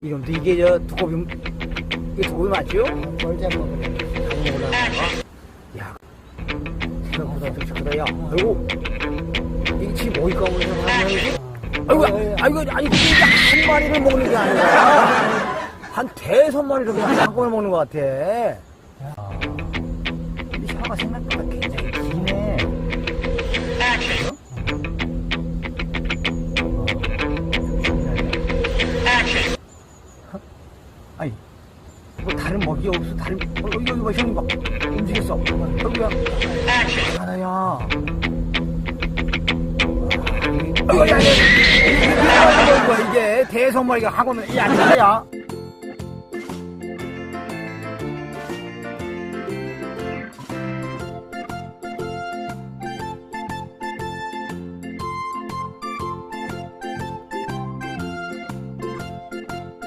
이놈도 이게 저 두꺼비 이게 두꺼비 맞죠? 많이 먹으려고. 야 생각보다 더 크다 야. 아이고. 이게 지금 어디 하냐 이게? 아이고 아이고 아니 이게 한 마리를 먹는 게 아니라. 한 대여섯 마리를 그냥 한꺼번에 먹는 것 같아. 야, 이 혀가 생각보다 굉장히 아니 뭐 다른 먹이 없어 다른 어, 여기 봐 형님 봐 움직였어 여기야 하나야 이게 대성마리가 하고는 야 하나야